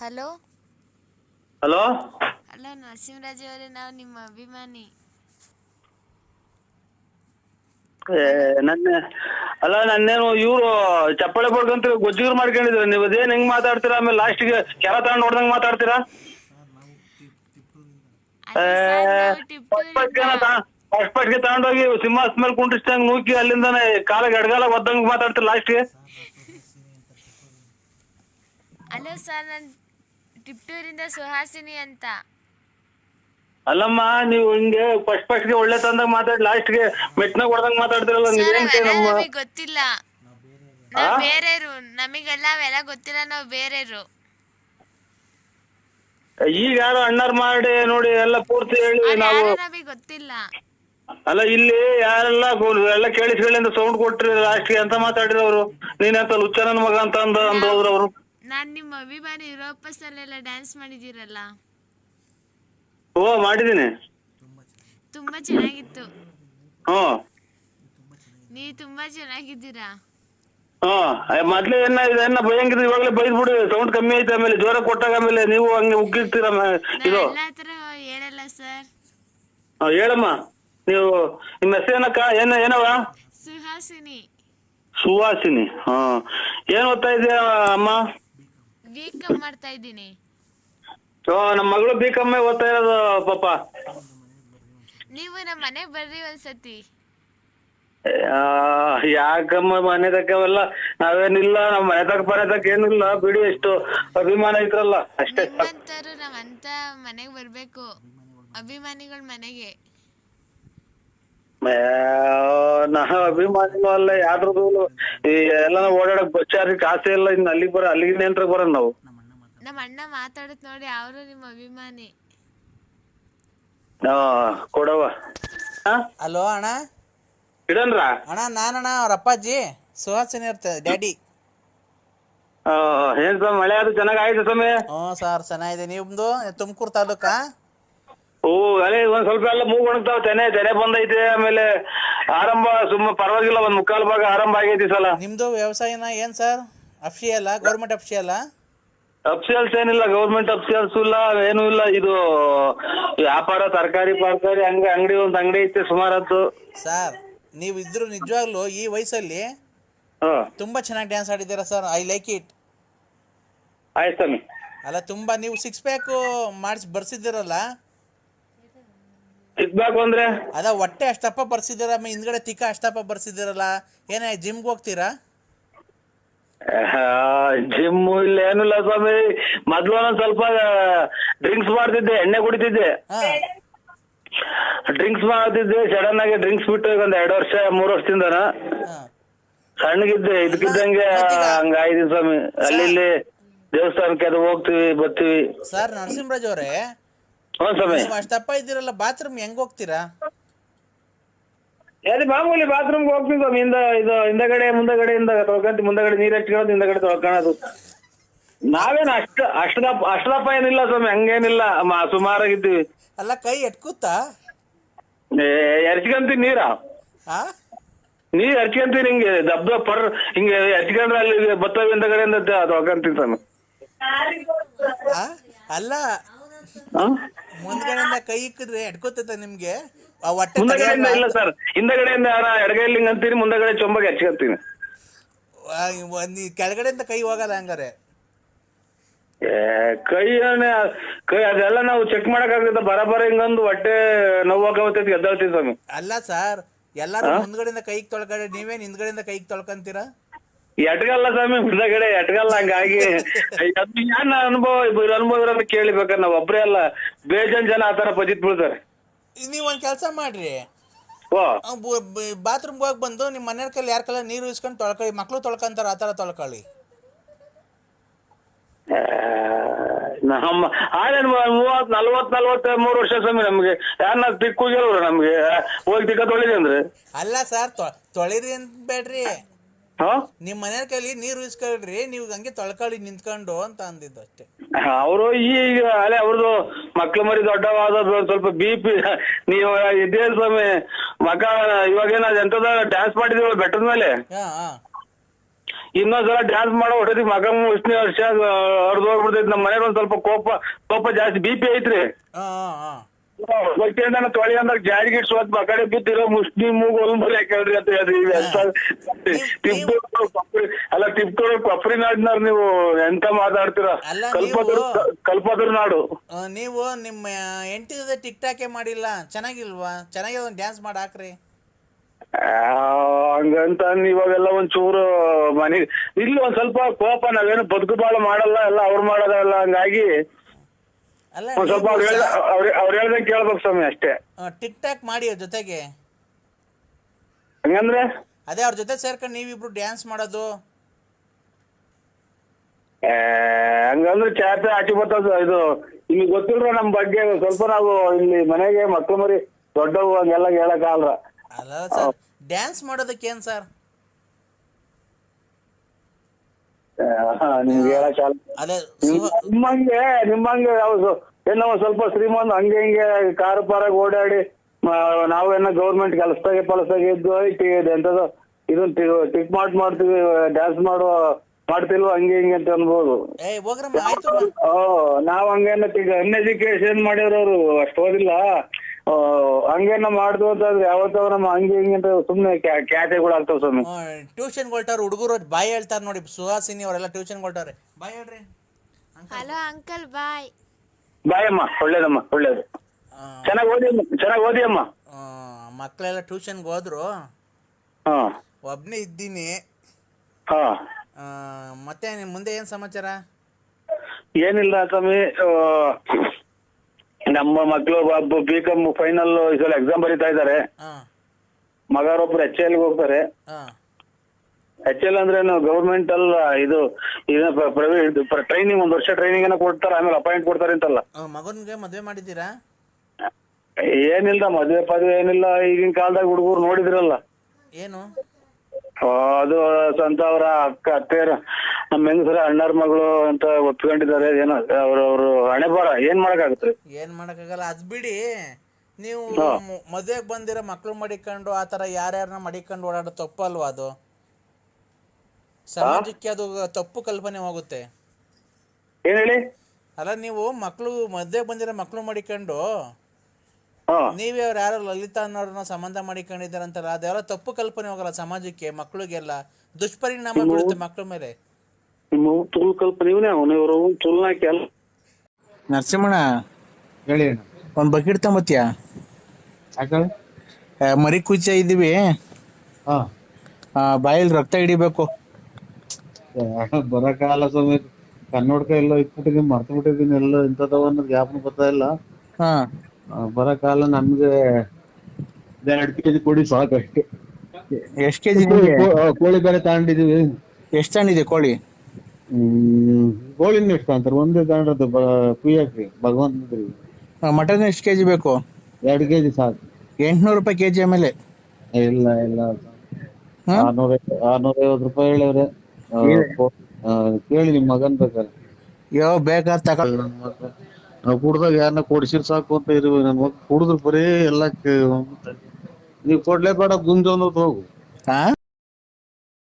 Hello? Hello? Hello Narasimharaj ಅವರೇ ನಾವು ನಿಮ್ಮ ಅಭಿಮಾನಿ. ನನ್ನ ಅಲ್ಲ ನನ್ನೇನು ಇವ್ರು ಚಪ್ಪಳೆ ಬಡ್ಕಂತ ಗೊಜ್ಜಿಗರು ಮಾಡ್ಕೊಂಡಿದ್ರು. ನೀವು ಅದೇನ್ ಹೆಂಗ್ ಮಾತಾಡ್ತೀರಾ? ಆಮೇಲೆ ಲಾಸ್ಟಿಗೆ ಕೆಲ ತಗೊಂಡ್ ನೋಡ್ದಂಗ್ ಮಾತಾಡ್ತೀರಾ? ಫಸ್ಟ್ಗೆ ತಗೊಂಡೋಗಿ ಸಿಂಹಾಸ್ ಮೇಲೆ ಕುಂಟಿಸ್ದಂಗ್ ನೂಕಿ ಅಲ್ಲಿಂದಾನೆ ಕಾಲ ಎಡಗಾಲ ಒದ್ದಂಗ್ ಮಾತಾಡ್ತೀರಾ ಲಾಸ್ಟ್ಗೆ? ಹಲೋ ಸರ್ ಟಿಪ್ಟೂರಿಂದ ಸುಹಾಸಿನಿ ಅಂತ. ಅಲ್ಲಮ್ಮ ನೀವು ಹಿಂಗೆ ಫಸ್ಟ್ ಫಸ್ಟ್ಗೆ ಒಳ್ಳೆ ತಂದಾಗ ಮಾತಾಡಿ ಲಾಸ್ಟ್ಗೆ ಮೆಟ್ನಾಗ ಕೊಡ್ದಂಗ ಮಾತಾಡ್ತಿರಲ್ಲ ಸರ್ ನೀವೇಂತೆ ಅವೆಲ್ಲ ನಮ್ಮ ನಮಗೆ ಗೊತ್ತಿಲ್ಲ. ನಾವು ಬೇರೆಯವರು ನಮಗೆಲ್ಲ ಅವೆಲ್ಲ ಗೊತ್ತಿಲ್ಲ ನಾವು ಬೇರೆರು ಈಗ ಯಾರು ಅಣ್ಣಾರ್ ಮಾಡಿ ನೋಡಿ ಎಲ್ಲ ಪೂರ್ತಿ ಹೇಳಿ ನಾವು ಯಾರು ನಮಗೆ ಗೊತ್ತಿಲ್ಲ. ಅಲ್ಲ ಇಲ್ಲಿ ಯಾರೆಲ್ಲ ಗೋ- ಎಲ್ಲ ಕೇಳಿಸ್ಕೊಳ್ಳಿ ಅಂತ ಸೌಂಡ್ ಕೊಟ್ರಿ ಲಾಸ್ಟ್ಗೆ ಅಂತ ಮಾತಾಡಿರೋರು. ನೀನ್ ಅಂತ ಲುಚ್ಚನನ್ ಮಗ ಅಂತ ಅಂದ ಅಂದ್ ಹೋದ್ರು ಅವರು. ನಾನು ನಿಮ್ಮ ಅಭಿಮಾನಿ ಯುರೋಪಸ್ಸಲ್ಲೆಲ್ಲ ಡ್ಯಾನ್ಸ್ ಮಾಡಿದಿರಲ್ಲ ಓ ಮಾಡಿದ್ದೀನಿ. ತುಂಬಾ ಚೆನ್ನಾಗಿತ್ತು. ಹಾ ನೀ ತುಂಬಾ ಚೆನ್ನಾಗಿದ್ದೀರಾ? ಹಾ ಮೊದ್ಲು ಏನ ಏನ ಭಯಂಗಿದ್ರೆ ಇವಾಗಲೇ ಬೈದ್ಬಿಡಿ. ಸೌಂಡ್ ಕಮ್ಮಿ ಐತೆ ಆಮೇಲೆ ಜ್ವರ ಕೊಟ್ಟಾಗ ಆಮೇಲೆ ನೀವು ಹಂಗೆ ಉಗ್ಗಿರ್ತೀರ ಇದು. ಥರ ಹೇಳಲ್ಲ ಸರ್. ಹಾ, ಹೇಳಮ್ಮ. ನೀವು ನಿಮ್ಮ ಹೆಸರು ಏನಕ್ಕ? ಏನ ಏನವ ಸುಹಾಸಿನಿ. ಸುವಾಸಿನಿ ಹಾ ಏನ್ ಓದ್ತಾ ಇದೆಯಾ ಅಮ್ಮ? ವೀಕ್ ಮಾಡ್ತಾ ಇದ್ದೀನಿ. ಓ ನಮ್ಮ ಮಗಳು ಬಿ ಮೇ ಓದ್ತಾ ಇರೋದು ಪಾಪ. ನೀವು ನಮ್ಮ ಮನೆ ಬರ್ರಿ ಒಂದ್ಸತಿ. ಆ, ಯಾಕಮ್ಮ ಮನೆ ತಕ್ಕವಲ್ಲ? ನಾವೇನಿಲ್ಲ ನಮ್ಮ ಮನೆ ತಕ್ಕ ಮನೆ ತಕ್ಕ ಏನಿಲ್ಲ ಬಿಡಿ ಎಷ್ಟು ಅಭಿಮಾನ ಇದ್ರಲ್ಲ ಅಷ್ಟೇ ನಿಮ್ಮಂತರು ನಾವಂತ ಮನೆಗೆ ಬರ್ಬೇಕು. ಅಭಿಮಾನಿಗಳ ಮನೆಗೆ ಏ, ನಾವು ಅಭಿಮಾನಿನೂ ಅಲ್ಲ ಯಾರ್ದು ಈ ಎಲ್ಲ ಓಡಾಡಕ್ ಬಚ್ಚಾರಿ ಕಾಸೆ ಇಲ್ಲ ಇನ್ನು ಅಲ್ಲಿಗೆ ಬರ ಅಲ್ಲಿಗೆ ನೆಂಟ್ರಿಗೆ ಬರೋಣ ನಾವು. ನಮ್ಮ ಅಣ್ಣ ಮಾತಾಡತ್ ನೋಡಿ ಅವರು ನಿಮ್ಮ ಅಭಿಮಾನಿ. ಹಾ ಕೊಡವ ಹಾ? ಹಲೋ ಅಣ್ಣ. ಇಡನ್ರ? ಅಣ್ಣ ನಾನಣ್ಣ ಅವ್ರ ಅಪ್ಪಾಜಿ ಸುಹಾಸಿನಿ ಇರ್ತ ಡ್ಯಾಡಿ. ಆ, ಏನ್ ಸ್ವಾಮಿ ಮಳೆ ಅದು ಚೆನ್ನಾಗ್ ಆಯ್ತು ಸ್ವಾಮಿ? ಹ್ಞೂ ಸರ್ ಚೆನ್ನಾಗಿದೆ. ನಿಮ್ದು ತುಮಕೂರು ತಾಲೂಕಾ? ಓ ಅದೇ ಒಂದ್ ಸ್ವಲ್ಪ ಎಲ್ಲ ಮೂಗ್ ಒಣಗ್ತಾವ ತೆನೆ ತೆನೆ ಬಂದೈತೆ ಆಮೇಲೆ ಆರಂಭ ಸುಮ್ಮ ಪರವಾಗಿಲ್ಲ ಒಂದ್ ಮುಕ್ಕಾಲ್ ಭಾಗ ಆರಂಭ ಆಗೈತಿ ಸಲ. ನಿಮ್ದು ವ್ಯವಸಾಯನ ಏನ್ ಸರ್? ಅಫ್ಷಿಯಲ್ಲ ಗೌರ್ಮೆಂಟ್ ಅಫ್ಷಿಯಲ್ಲ ಅಫ್ಸಿಯಲ್ಸ್ ಏನಿಲ್ಲ ಗೌರ್ಮೆಂಟ್ ಅಫ್ಸಿಯಲ್ಸ್ ಇಲ್ಲ ಏನು ಇಲ್ಲ ಇದು ವ್ಯಾಪಾರ ತರಕಾರಿ ಪಾರ್ಕಾರಿ ಹಂಗ ಅಂಗಡಿ ಒಂದ್ ಅಂಗಡಿ ಐತೆ ಸುಮಾರತ್ತು ಸರ್ ನೀವು ಇದ್ರು ನಿಜವಾಗ್ಲೂ ಈ ವಯಸ್ಸಲ್ಲಿ ಹಾ. ತುಂಬಾ ಚೆನ್ನಾಗಿ ಡ್ಯಾನ್ಸ್ ಆಡಿದ್ದೀರಾ ಸರ್? ಐ ಲೈಕ್ ಇಟ್ ಆಯ್ತು ಸ್ವಾಮಿ. ಅಲ್ಲ ತುಂಬಾ ನೀವು ಸಿಕ್ಸ್ ಪ್ಯಾಕ್ ಮಾಡಿಸಿ ಬರ್ಸಿದ್ದೀರಲ್ಲ ಸಿಗ್ಬೇಕು ಅಂದ್ರೆ? ಅದ ಹೊಟ್ಟೆ ಅಷ್ಟಪ್ಪ ಬರ್ಸಿದ್ದೀರ ಆಮೇಲೆ ಹಿಂದ್ಗಡೆ ತಿಕ್ಕ ಅಷ್ಟಪ್ಪ ಬರ್ಸಿದ್ದೀರಲ್ಲ ಏನೇ ಜಿಮ್ಗೆ ಹೋಗ್ತೀರಾ? ಜಿಮ್ ಇಲ್ಲ ಏನಿಲ್ಲ ಸ್ವಾಮಿ ಮೊದ್ಲು ಒಂದ್ ಸ್ವಲ್ಪ ಡ್ರಿಂಕ್ಸ್ ಮಾಡ್ತಿದ್ದೆ ಎಣ್ಣೆ ಕುಡಿತಿದ್ದೆ. ಹಾ. ಡ್ರಿಂಕ್ಸ್ ಮಾಡ್ತಿದ್ದೆ ಸಡನ್ ಆಗಿ ಡ್ರಿಂಕ್ಸ್ ಬಿಟ್ಟು ಈಗ ಒಂದ್ ಎರಡು ವರ್ಷ ಮೂರ್ ವರ್ಷದಿಂದನ. ಹಾ. ಸಣ್ಣಗಿದ್ದೆ ಇದಕ್ಕಿದ್ದಂಗೆ ಹಂಗ ಸ್ವಾಮಿ. ಅಲ್ಲಿ ಇಲ್ಲಿ ದೇವಸ್ಥಾನಕ್ಕೆ ಅದು ಹೋಗ್ತಿವಿ ಬರ್ತೀವಿ. ಸರ್ ನರಸಿಂಹರಾಜ್ ಅವರೇ ನೀವು ಅಷ್ಟಪ್ಪ ಇದ್ದೀರಲ್ಲ ಬಾತ್ರೂಮ್ ಹೆಂಗ್ ಹೋಗ್ತೀರಾ? ಅದೇ ಮಾಮೂಲಿ ಬಾತ್ರೂಮ್ಗೆ ಹೋಗ್ತೀವಿ ಸ್ವಾಮಿ. ಹಿಂದ ಇದು ಹಿಂದಗಡೆ ಮುಂದಗಡೆ ಇಂದ ತೊಳ್ಕೊಂತ ಮುಂದಗಡೆ ನೀರ್ ಹಚ್ಕೊಳ್ಳೋದು ಹಿಂದಗಡೆ ತೊಳ್ಕೊಳೋದು. ನಾವೇನು ಅಷ್ಟ ಅಷ್ಟದಪ್ಪ ಅಷ್ಟದಪ್ಪ ಏನಿಲ್ಲ ಸ್ವಾಮಿ. ಹಂಗೇನಿಲ್ಲ. ಮ- ಸುಮಾರಾಗಿದ್ದೀವಿ. ಅಲ್ಲ ಕೈ ಎಟ್ಕೂತಾ ಏ, ಎರ್ಚ್ಕೊಂತೀವಿ ನೀರ. ಆ? ನೀರ್ ಹರ್ಚ್ಕೊಂತೀವಿ ಹಿಂಗೆ ದಬ್ ಪರ್ ಹಿಂಗೆ ಹರ್ಚ್ಕೊಂಡ್ರೆ ಅಲ್ಲಿ ಬತ್ತವ ಹಿಂದಗಡೆಯಿಂದ ತೊಳ್ಕೊಂತೀವಿ ಸ್ವಾಮಿ. ಆ? ಅಲ್ಲ ಹಾ? ಮುಂದ್ಗಡೆಯಿಂದ ಕೈ ಇಕ್ಕಿದ್ರೆ ಎಡ್ಕೋತದ ನಿಮ್ಗೆ? ಆ ಹೊಟ್ಟೆ ಮುಂದಗಡೆಯಿಂದ ಇಲ್ಲ ಸರ್. ಹಿಂದಗಡೆಯಿಂದ ಯಾರ ಎಡಗೈಲಿ ಹಿಂಗ್ ಅಂತೀರಿ ಮುಂದಗಡೆ ಚೊಂಬಗೆ ಹಚ್ಕೊಂತೀನಿ ಆ, ಕೆಳಗಡೆಯಿಂದ ಕೈ ಹೋಗಲ್ಲ ಹಂಗಾರೆ. ಏ ಕೈ ಏನೇ- ಕೈ ಅದೆಲ್ಲ ನಾವು ಚೆಕ್ ಮಾಡಕ್ಕಾಗುತ್ತೆ. ಬರಬರ ಹಿಂಗಂದು ಹೊಟ್ಟೆ ನೋವಾಗವತ್ತೈತಿ ಎದ್ದಾಳ್ತೀವಿ ಸ್ವಾಮಿ. ಅಲ್ಲ ಸರ್ ಎಲ್ಲಾರು ಮುಂದ್ಗಡೆಯಿಂದ ಕೈಗೆ ತೊಳ್ಕೊಂಡ್ರೆ ನೀವೇನ್ ಹಿಂದ್ಗಡೆಯಿಂದ ಕೈಗೆ ತೊಳ್ಕೊಂತೀರಾ? ಎಟ್ಗಲ್ಲ ಸ್ವಾಮಿ ಮುಂದಗಡೆ ಎಟ್ಗಲ್ಲ ಹಂಗಾಗಿ ಅದು ಏನ್ ಅನುಭವ ಇಬ್ಬರು ಅನುಭವ ಇರೋದು ಕೇಳಿಬೇಕಾರೆ ನಾವ್ ಒಬ್ರೇ ಅಲ್ಲ ಬೇಜನ್ ಜನ ಆತರ ಪಜಿತ್ ಬೀಳ್ತಾರೆ. ನೀವ್ ಒಂದ್ ಕೆಲಸ ಮಾಡ್ರಿ. ಓ ಬಾತ್ರೂಮ್ ಹೋಗಿ ಬಂದು ನಿಮ್ ಮನೆಯ ಕೈಲಿ ಯಾರ ಕೈಲಿ ನೀರು ಇಸ್ಕೊಂಡು ತೊಳ್ಕೊಳ್ಳಿ ಮಕ್ಳು ತೊಳ್ಕೊಂತಾರ ಆತರ ತೊಳ್ಕೊಳ್ಳಿ ನಮ್ಮ ಆರೇನ್ ಮೂವತ್ ನಲ್ವತ್ ನಲ್ವತ್ ಮೂರು ವರ್ಷ ಸ್ವಾಮಿ ನಮ್ಗೆ ಯಾರನ್ನ ತಿಕ್ ಹೋಗಿರೋರು ನಮ್ಗೆ ಹೋಗಿ ತಿಕ್ಕ ತೊಳಿದೆ ಅಂದ್ರೆ. ಅಲ್ಲ ಸರ್ ತೊಳಿರಿ ಅಂತ ಬೇಡ್ರಿ. ಹಾ? ನಿಮ್ಮ ಮನೆಯ ಕೈಲಿ ನೀರು ಇಸ್ಕೊಳ್ರಿ ನೀವು ಹಂಗೆ ತೊಳ್ಕೊಳ್ಳಿ ನಿಂತ್ಕೊಂಡು ಅಂತ ಅಂದಿದ್ದು ಅಷ್ಟೇ. ಅವರು ಈಗ ಅಲೆ ಅವ್ರದ್ದು ಮಕ್ಳು ಮರಿ ದೊಡ್ಡವಾದ ಸ್ವಲ್ಪ ಬಿ ಪಿ ನೀವು ಇದೇ ಸ್ವಾಮಿ ಇವಾಗ ಇವಾಗೇನ ಎಂತದ ಡ್ಯಾನ್ಸ್ ಮಾಡಿದೀವಿ ಬೆಟ್ಟದ ಮೇಲೆ? ಹಾ ಹಾ. ಇನ್ನೊಂದ್ಸಲ ಡ್ಯಾನ್ಸ್ ಮಾಡೋ ಹೊಟ್ಟದಿ ಮಗ ಉಷ್ಣಿ ವರ್ಷ ಹರಿದು ಹೋಗ್ಬಿಡ್ತೈತಿ ನಮ್ಮ ಮನೇಲಿ ಒಂದ್ ಸ್ವಲ್ಪ ಕೋಪ ಕೋಪ ಜಾಸ್ತಿ ಬಿ ಪಿ ಐತ್ರಿ. ಹಾ ಹಾ. ನಾನು ತೊಳಿ ಅಂದಾಗ ಜಾರಿ ಗಿಟ್ ಸ್ವತ್ ಮಕಡೆ ಬಿದ್ದಿರೋ ಮುಷ್ಣಿ ಮೂಗು ಒಲ್ಬರಿ ಕೇಳ್ರಿ ಅಂತ ಹೇಳ್ರಿ. ಅಲ್ಲ ಟಿಪ್ ಕೊಡೋ ಕೊಪ್ರಿ ನಾಡಿನಾರ್ ನೀವು ಎಂತ ಮಾತಾಡ್ತೀರಾ? ಕಲ್ಪದ್ರು ಕಲ್ಪದ್ರು ನಾಡು. ನೀವು ನಿಮ್ಮ ಎಂಟಿ ಟಿಕ್ ಟಾಕ್ ಮಾಡಿಲ್ಲ? ಚೆನ್ನಾಗಿಲ್ವಾ? ಚೆನ್ನಾಗಿ ಒಂದು ಡ್ಯಾನ್ಸ್ ಮಾಡಿ ಹಾಕ್ರಿ. ಆ, ಹಂಗಂತ ಇವಾಗೆಲ್ಲ ಒಂದ್ ಚೂರು ಮನೆ ಇಲ್ಲಿ ಒಂದ್ ಸ್ವಲ್ಪ ಕೋಪ ನಾವೇನು ಬದುಕು ಬಾಳ ಮಾಡಲ್ಲ ಎಲ್ಲ ಅವ್ರು ಮಾಡೋದಲ್ಲ ಹಂಗಾಗಿ ಅಲ್ಲ ಒಂದ್ ಸ್ವಲ್ಪ ಅವ್ರು ಹೇಳ್ದ ಅವ್ರ ಹೇಳ್ದಂಗೆ ಕೇಳ್ಬೇಕು ಸ್ವಾಮಿ ಅಷ್ಟೇ. ಟಿಕ್ ಟಾಕ್ ಮಾಡಿ ಅವ್ರ ಜೊತೆಗೆ. ಹಂಗಂದ್ರೆ? ಅದೇ ಅವ್ರ ಜೊತೆ ಸೇರ್ಕೊಂಡು ನೀವಿಬ್ರು ಡ್ಯಾನ್ಸ್ ಮಾಡೋದು. ಆ, ಹಂಗಂದ್ರೆ ಚಾಪೆ ಆಚೆ ಬರ್ತದ ಇದು ಇಲ್ಲಿ ಗೊತ್ತಿಲ್ರ ನಮ್ ಬಗ್ಗೆ? ಸ್ವಲ್ಪ ನಾವು ಇಲ್ಲಿ ಮನೆಗೆ ಮಕ್ಳು ಮರಿ ದೊಡ್ಡವು ಹಂಗೆಲ್ಲ ಹೇಳಕ್ ಅಲ್ಲ ಸರ್ ಡ್ಯಾನ್ಸ್ ಮಾಡೋದಕ್ಕೆ ಏನ್ ಸರ್? ನಿಮ್ಗೆ ಹೇಳಕ್ ಆಗಲ್ಲ. ಅದೇ ನಿಮ್ಮಂಗೆ ನಿಮ್ಮಂಗೆ ಯಾವ್ದು ಏನೋ ಒಂದ್ ಸ್ವಲ್ಪ ಶ್ರೀಮಂತ ಹಂಗೆ ಹಿಂಗೆ ಕಾರು ಪಾರಾಗ ಓಡಾಡಿ ನಾವೇನೋ ಗೌರ್ಮೆಂಟ್ ಕೆಲಸದಾಗೆ ಪಲಸಾಗೆ ಇದ್ದು ಐತಿ ಎಂತದೋ ಇದನ್ನ ಟಿಕ್ ಮಾಡ್ ಮಾಡ್ತೀವಿ ಡ್ಯಾನ್ಸ್ ಮಾಡೋ ಮಾಡ್ತಿಲ್ವ ಹಂಗೆ ಹಿಂಗೆ ಅಂತ ಅನ್ಬೋದು. ನಾವ್ ಹಂಗೇನ ಅನ್ಎಜುಕೇಶನ್ ಮಾಡಿರೋರು ಅಷ್ಟು ಓದಿಲ್ಲ. ಆ, ಹಂಗೇನ ಮಾಡ್ದು ಅಂತಂದ್ರೆ ಯಾವತ್ತವ ನಮ್ಮ ಹಂಗೆ ಹಿಂಗೆ ಅಂತ ಸುಮ್ನೆ ಕ್ಯಾ- ಖ್ಯಾತಿಗಳು ಆಗ್ತಾವ ಸ್ವಾಮಿ ಟ್ಯೂಷನ್ ಕೊಟ್ಟವ್ರು ಹುಡುಗರು ಬಾಯ್ ಹೇಳ್ತಾರ ನೋಡಿ ಸುಹಾಸಿನಿ ಅವರೆಲ್ಲ ಟ್ಯೂಷನ್ ಕೊಟ್ಟವ್ರೆ ಬಾಯ್ ಹೇಳ್ರಿ. Hello uncle bye. ಅಮ್ಮ ಒಳ್ಳೇದಮ್ಮ ಒಳ್ಳೇದು. ಚೆನ್ನಾಗಿ ಓದಿ ಅಮ್ಮ ಚೆನ್ನಾಗಿ ಓದಿ ಅಮ್ಮ ಮಕ್ಕಳೆಲ್ಲ ಟ್ಯೂಷನ್ ಟ್ಯೂಷನ್ಗೆ ಹೋದ್ರು. ಹಾ. ಒಬ್ಬನೇ ಇದ್ದೀನಿ. ಮತ್ತೆ ನಿಮ್ ಮುಂದೆ ಏನ್ ಸಮಾಚಾರ? ಏನಿಲ್ಲ ಸ್ವಾಮಿ ನಮ್ಮ ಮಕ್ಕಳು ಒಬ್ಬ ಬಿ ಕಾಮ್ ಫೈನಲ್ ಈ ಸಲ ಎಕ್ಸಾಮ್ ಬರೀತಾ ಇದ್ದಾರೆ. ಮಗರೊಬ್ರು ಎಚ್ ಎಲ್ ಹೋಗ್ತಾರೆ. ಎಚ್ ಎಲ್ ಅಂದ್ರೆ ಗೌರ್ಮೆಂಟ್ ಅಲ್ಲ ಇದು ಟ್ರೈನಿಂಗ್ ಒಂದ್ ವರ್ಷ ಟ್ರೈನಿಂಗ್ ಏನೋ ಕೊಡ್ತಾರೆ ಆಮೇಲೆ ಅಪಾಯಿಂಟ್ ಕೊಡ್ತಾರೆ ಅಂತಲ್ಲ. ಮಗನಿಗೆ ಮದುವೆ ಮಾಡಿದ್ದೀರಾ? ಏನಿಲ್ಲ ಮದ್ವೆ ಪದ್ವೆ ಏನಿಲ್ಲ ಈಗಿನ ಕಾಲದಾಗ ಹುಡುಗರು ನೋಡಿದ್ರಲ್ಲ. ಏನು? ಅದು ಸಂತ ಅವರ ಅಕ್ಕ ಅತ್ತೆಯರ. ನಮ್ಮ ಹೆಂಗಸರ ಅಣ್ಣರ ಮಗಳು ಅಂತ ಒಪ್ಕೊಂಡಿದ್ದಾರೆ ಏನೋ ಅವ್ರ ಅವ್ರು ಹಣೆ ಬಾರ ಏನ್ ಮಾಡಕ್ಕಾಗತ್ರಿ ಏನು ಮಾಡಕ್ಕಾಗಲ್ಲ ಅದ್ ಬಿಡಿ. ನೀವು ಮದ್ವೆಗ್ ಬಂದಿರೋ ಮಕ್ಳು ಮಡಿಕೊಂಡು ಆತರ ಯಾರ್ಯಾರನ್ನ ಮಡಿಕೊಂಡು ಓಡಾಡೋ ತಪ್ಪಲ್ವಾ ಅದು? ಸಮಾಜಕ್ಕೆ ಅದು ತಪ್ಪು ಕಲ್ಪನೆ ಹೋಗುತ್ತೆ. ಏನ್ ಹೇಳಿ? ಅಲ್ಲ ನೀವು ಮಕ್ಳು ಮದ್ವೆಗ್ ಬಂದಿರೋ ಮಕ್ಳು ಮಡಿಕೊಂಡು ನೀವೇ ಅವ್ರು ಯಾರು ಲಲಿತಾ ಅನ್ನೋರನ್ನ ಸಂಬಂಧ ಮಾಡಿಕೊಂಡಿದ್ದಾರಂತಲ್ಲ ಅದೆಲ್ಲ ತಪ್ಪು ಕಲ್ಪನೆ ಹೋಗಲ್ಲ ಸಮಾಜಕ್ಕೆ ಮಕ್ಳಿಗೆಲ್ಲ. ದುಷ್ಪರಿಣಾಮ ಬೀಳುತ್ತೆ ಮಕ್ಳ ಮೇಲೆ. ನಿಮ್ಮ ತುಳು ಕಲ್ಪನೆ ನೀವನೇ ಅವನು. ಇವರು ತುಲ್ನಾಕಿ ಅಲ್ಲ. ನರಸಿಂಹಣ್ಣ ಹೇಳಿ. ಒಂದ್ ಒಂದು ಬಕೆಟ್ ತಗೊಂಬತ್ತೀಯ? ಯಾಕಂದ್ರೆ ಮರಿ ಕುಚ್ಚ ಇದೀವಿ ಹಾ. ಬಾಯಲ್ಲಿ ರಕ್ತ ಹಿಡಿಬೇಕು. ಬರಕಾಲ ಸ್ವಾಮಿ ಕನ್ನಡಕ ಎಲ್ಲ ಇಟ್ಬಿಟ್ಟಿದೀನಿ ಮರ್ತು ಬಿಟ್ಟಿದೀನಿ ಎಲ್ಲ ಇಂಥದವ ಅನ್ನೋದು ಜ್ಞಾಪನ ಬರ್ತಾ ಇಲ್ಲ. ಹಾ. ಆ, ಬರಕಾಲ ನಮ್ಗೆ ಎರಡ್ ಕೆಜಿ ಕೊಡಿ ಸಾಕು ಅಷ್ಟೇ. ಎಷ್ಟು ಕೆಜಿ ಕೋಳಿ ಬೇರೆ ತಗೊಂಡಿದೀವಿ. ಎಷ್ಟು ತಗೊಂಡಿದೆ ಕೋಳಿ? ಕೋಳಿನ ಎಷ್ಟು ಅಂತಾರೆ ಒಂದೇ ಫ್ರೀ ಕುಯ್ಯಾಕ್ರಿ ಭಗವಂತದ್ರಿ ಮಟನ್ ಎಷ್ಟು ಕೆ ಜಿ ಬೇಕು? ಎರಡ್ ಕೆಜಿ ಸಾಕು. ಎಂಟ್ನೂರು ರೂಪಾಯಿ ಕೆ ಜಿ ಆಮೇಲೆ? ಇಲ್ಲ ಇಲ್ಲ. ಆರ್ನೂರೈವತ್ತು ಆರ್ನೂರ ಆರ್ನೂರ ರೂಪಾಯಿ ಹೇಳಿದ್ರೆ ಕೇಳಿ ನಿಮ್ ಮಗನ್ ಬೇಕಾರೆ ಯೋ ಬೇಕಾದ ತಕ ನಾವು ಕುಡ್ದಾಗ ಯಾರನ್ನ ಕೊಡ್ಸಿರ್ ಸಾಕು ಅಂತ ಇರುವ ನನ್ನ ಮಗ ಕುಡಿದ್ರು ಬರೀ ಎಲ್ಲ ನೀವು ನೀವ್ ಕೊಡ್ಲೇಬೇಡ ಗುಂಜ್ ಅನ್ನೋದು ಹೋಗು. ಹಾ?